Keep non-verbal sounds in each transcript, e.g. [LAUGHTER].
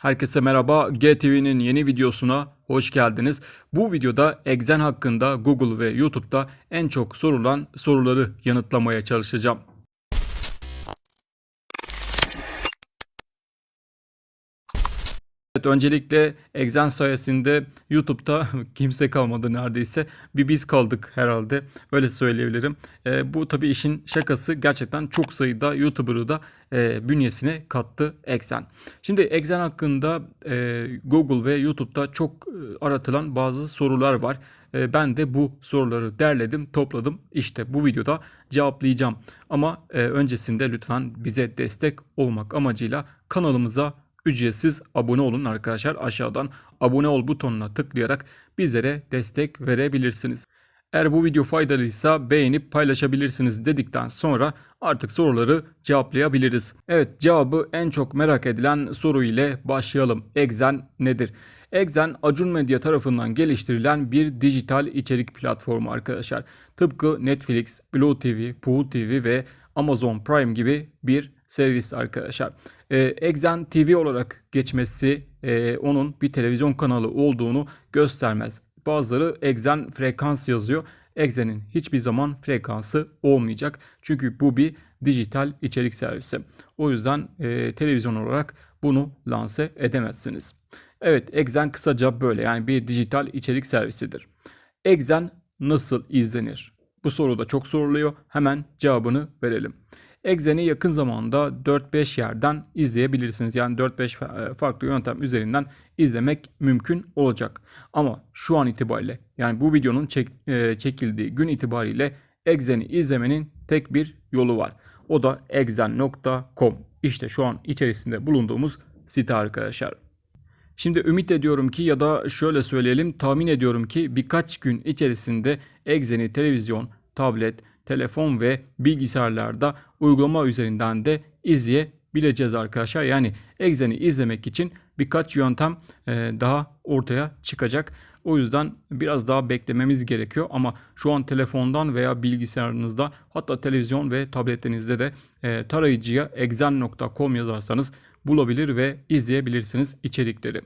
Herkese merhaba. GTV'nin yeni videosuna hoş geldiniz. Bu videoda Exen hakkında Google ve YouTube'da en çok sorulan soruları yanıtlamaya çalışacağım. Evet, öncelikle Exen sayesinde YouTube'da [LAUGHS] kimse kalmadı neredeyse. Bir biz kaldık herhalde. Öyle söyleyebilirim. Ee, bu tabii işin şakası gerçekten çok sayıda YouTuber'ı da e, bünyesine kattı Exen. Şimdi Exen hakkında e, Google ve YouTube'da çok e, aratılan bazı sorular var. E, ben de bu soruları derledim, topladım. İşte bu videoda cevaplayacağım. Ama e, öncesinde lütfen bize destek olmak amacıyla kanalımıza ücretsiz abone olun arkadaşlar. Aşağıdan abone ol butonuna tıklayarak bizlere destek verebilirsiniz. Eğer bu video faydalıysa beğenip paylaşabilirsiniz dedikten sonra artık soruları cevaplayabiliriz. Evet cevabı en çok merak edilen soru ile başlayalım. Exen nedir? Exen Acun Medya tarafından geliştirilen bir dijital içerik platformu arkadaşlar. Tıpkı Netflix, Blue TV, Puhu TV ve Amazon Prime gibi bir servis arkadaşlar. Ee, Exen TV olarak geçmesi e, onun bir televizyon kanalı olduğunu göstermez. Bazıları Exen frekans yazıyor. Exen'in hiçbir zaman frekansı olmayacak. Çünkü bu bir dijital içerik servisi. O yüzden e, televizyon olarak bunu lanse edemezsiniz. Evet Exen kısaca böyle yani bir dijital içerik servisidir. Exen nasıl izlenir? Bu soru da çok soruluyor. Hemen cevabını verelim. Exen'i yakın zamanda 4-5 yerden izleyebilirsiniz. Yani 4-5 farklı yöntem üzerinden izlemek mümkün olacak. Ama şu an itibariyle yani bu videonun çek, e, çekildiği gün itibariyle Exen'i izlemenin tek bir yolu var. O da exen.com. İşte şu an içerisinde bulunduğumuz site arkadaşlar. Şimdi ümit ediyorum ki ya da şöyle söyleyelim tahmin ediyorum ki birkaç gün içerisinde Exen'i televizyon, tablet, telefon ve bilgisayarlarda uygulama üzerinden de izleyebileceğiz arkadaşlar. Yani Exen'i izlemek için birkaç yöntem e, daha ortaya çıkacak. O yüzden biraz daha beklememiz gerekiyor ama şu an telefondan veya bilgisayarınızda hatta televizyon ve tabletlerinizde de e, tarayıcıya exen.com yazarsanız bulabilir ve izleyebilirsiniz içerikleri.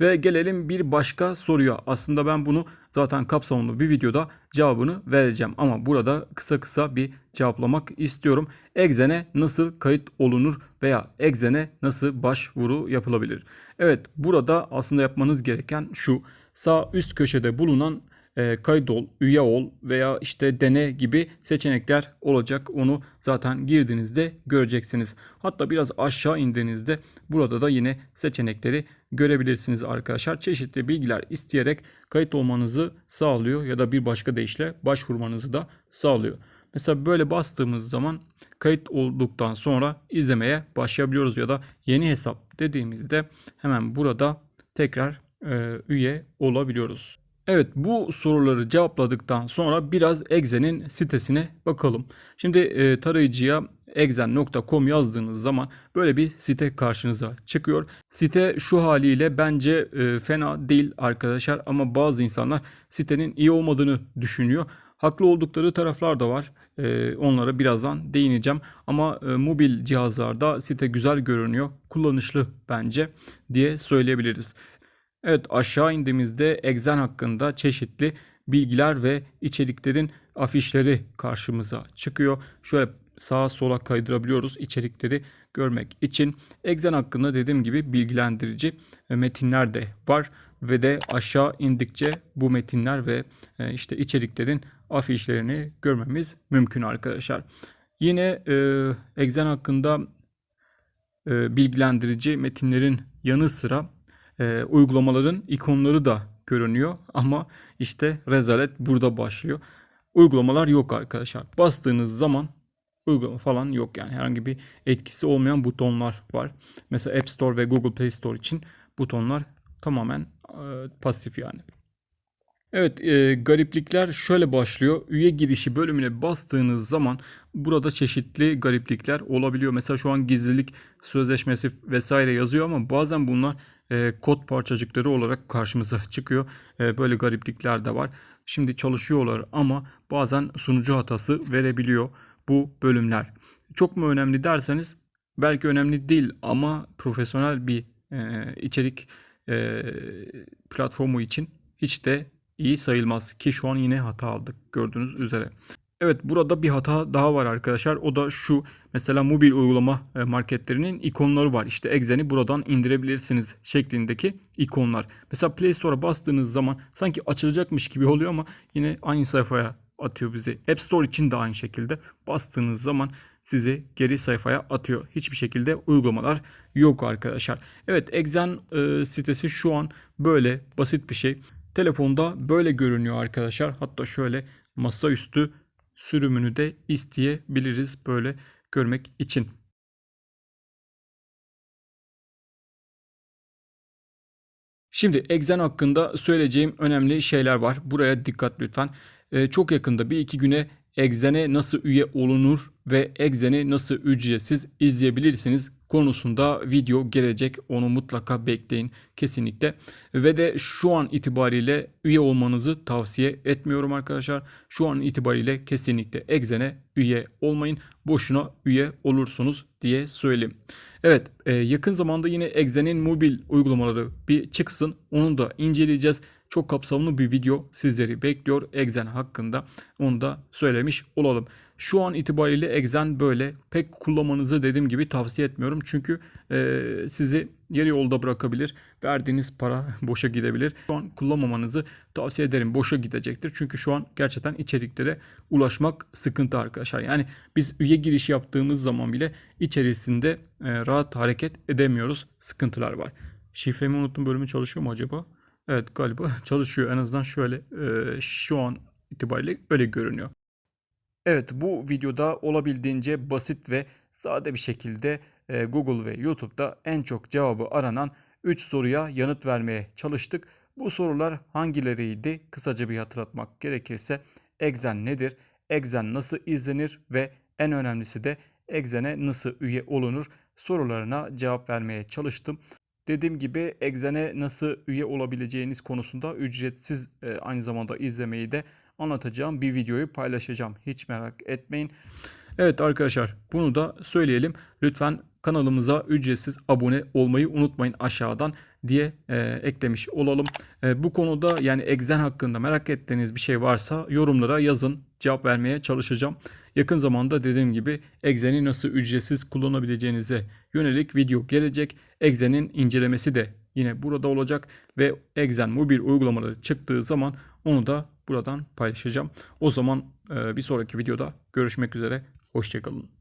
Ve gelelim bir başka soruya. Aslında ben bunu zaten kapsamlı bir videoda cevabını vereceğim. Ama burada kısa kısa bir cevaplamak istiyorum. Exen'e nasıl kayıt olunur veya Exen'e nasıl başvuru yapılabilir? Evet burada aslında yapmanız gereken şu. Sağ üst köşede bulunan e, kaydol, üye ol veya işte dene gibi seçenekler olacak. Onu zaten girdiğinizde göreceksiniz. Hatta biraz aşağı indiğinizde burada da yine seçenekleri görebilirsiniz arkadaşlar. Çeşitli bilgiler isteyerek kayıt olmanızı sağlıyor ya da bir başka deyişle başvurmanızı da sağlıyor. Mesela böyle bastığımız zaman kayıt olduktan sonra izlemeye başlayabiliyoruz ya da yeni hesap dediğimizde hemen burada tekrar e, üye olabiliyoruz. Evet bu soruları cevapladıktan sonra biraz Exen'in sitesine bakalım. Şimdi e, tarayıcıya exen.com yazdığınız zaman böyle bir site karşınıza çıkıyor. Site şu haliyle bence e, fena değil arkadaşlar ama bazı insanlar sitenin iyi olmadığını düşünüyor. Haklı oldukları taraflar da var. E, onlara birazdan değineceğim. Ama e, mobil cihazlarda site güzel görünüyor. Kullanışlı bence diye söyleyebiliriz. Evet aşağı indiğimizde Exen hakkında çeşitli bilgiler ve içeriklerin afişleri karşımıza çıkıyor. Şöyle sağa sola kaydırabiliyoruz içerikleri görmek için. Exen hakkında dediğim gibi bilgilendirici metinler de var ve de aşağı indikçe bu metinler ve e, işte içeriklerin afişlerini görmemiz mümkün arkadaşlar. Yine e, Exen hakkında e, bilgilendirici metinlerin yanı sıra e, uygulamaların ikonları da görünüyor ama işte rezalet burada başlıyor. Uygulamalar yok arkadaşlar. Bastığınız zaman uygulama falan yok yani herhangi bir etkisi olmayan butonlar var. Mesela App Store ve Google Play Store için butonlar tamamen e, pasif yani. Evet e, gariplikler şöyle başlıyor. Üye girişi bölümüne bastığınız zaman burada çeşitli gariplikler olabiliyor. Mesela şu an gizlilik sözleşmesi vesaire yazıyor ama bazen bunlar e, kod parçacıkları olarak karşımıza çıkıyor. E, böyle gariplikler de var. Şimdi çalışıyorlar ama bazen sunucu hatası verebiliyor bu bölümler. Çok mu önemli derseniz belki önemli değil ama profesyonel bir e, içerik e, platformu için hiç de iyi sayılmaz ki şu an yine hata aldık gördüğünüz üzere. Evet burada bir hata daha var arkadaşlar. O da şu mesela mobil uygulama e, marketlerinin ikonları var. İşte Exen'i buradan indirebilirsiniz şeklindeki ikonlar. Mesela Play Store'a bastığınız zaman sanki açılacakmış gibi oluyor ama yine aynı sayfaya atıyor bizi. App Store için de aynı şekilde bastığınız zaman sizi geri sayfaya atıyor. Hiçbir şekilde uygulamalar yok arkadaşlar. Evet Exen e, sitesi şu an böyle basit bir şey. Telefonda böyle görünüyor arkadaşlar. Hatta şöyle masaüstü sürümünü de isteyebiliriz böyle görmek için. Şimdi Exen hakkında söyleyeceğim önemli şeyler var. Buraya dikkat lütfen. Ee, çok yakında bir iki güne Exen'e nasıl üye olunur ve Exen'i nasıl ücretsiz izleyebilirsiniz konusunda video gelecek. Onu mutlaka bekleyin kesinlikle. Ve de şu an itibariyle üye olmanızı tavsiye etmiyorum arkadaşlar. Şu an itibariyle kesinlikle Exen'e üye olmayın. Boşuna üye olursunuz diye söyleyeyim. Evet e, yakın zamanda yine Exen'in mobil uygulamaları bir çıksın. Onu da inceleyeceğiz. Çok kapsamlı bir video sizleri bekliyor Exen hakkında. Onu da söylemiş olalım. Şu an itibariyle Exen böyle pek kullanmanızı dediğim gibi tavsiye etmiyorum. Çünkü e, sizi yarı yolda bırakabilir. Verdiğiniz para [LAUGHS] boşa gidebilir. Şu an kullanmamanızı tavsiye ederim. Boşa gidecektir. Çünkü şu an gerçekten içeriklere ulaşmak sıkıntı arkadaşlar. Yani biz üye giriş yaptığımız zaman bile içerisinde e, rahat hareket edemiyoruz. Sıkıntılar var. Şifremi unuttum bölümü çalışıyor mu acaba? Evet galiba [LAUGHS] çalışıyor. En azından şöyle e, şu an itibariyle öyle görünüyor. Evet bu videoda olabildiğince basit ve sade bir şekilde e, Google ve YouTube'da en çok cevabı aranan 3 soruya yanıt vermeye çalıştık. Bu sorular hangileriydi? Kısaca bir hatırlatmak gerekirse Exen nedir? Exen nasıl izlenir ve en önemlisi de Exen'e nasıl üye olunur sorularına cevap vermeye çalıştım. Dediğim gibi Exen'e nasıl üye olabileceğiniz konusunda ücretsiz e, aynı zamanda izlemeyi de anlatacağım bir videoyu paylaşacağım. Hiç merak etmeyin. Evet arkadaşlar bunu da söyleyelim. Lütfen kanalımıza ücretsiz abone olmayı unutmayın aşağıdan diye e, eklemiş olalım. E, bu konuda yani Exen hakkında merak ettiğiniz bir şey varsa yorumlara yazın. Cevap vermeye çalışacağım. Yakın zamanda dediğim gibi Exen'i nasıl ücretsiz kullanabileceğinize yönelik video gelecek. Exen'in incelemesi de yine burada olacak ve Exen mobil uygulamaları çıktığı zaman onu da buradan paylaşacağım. O zaman e, bir sonraki videoda görüşmek üzere. Hoşçakalın.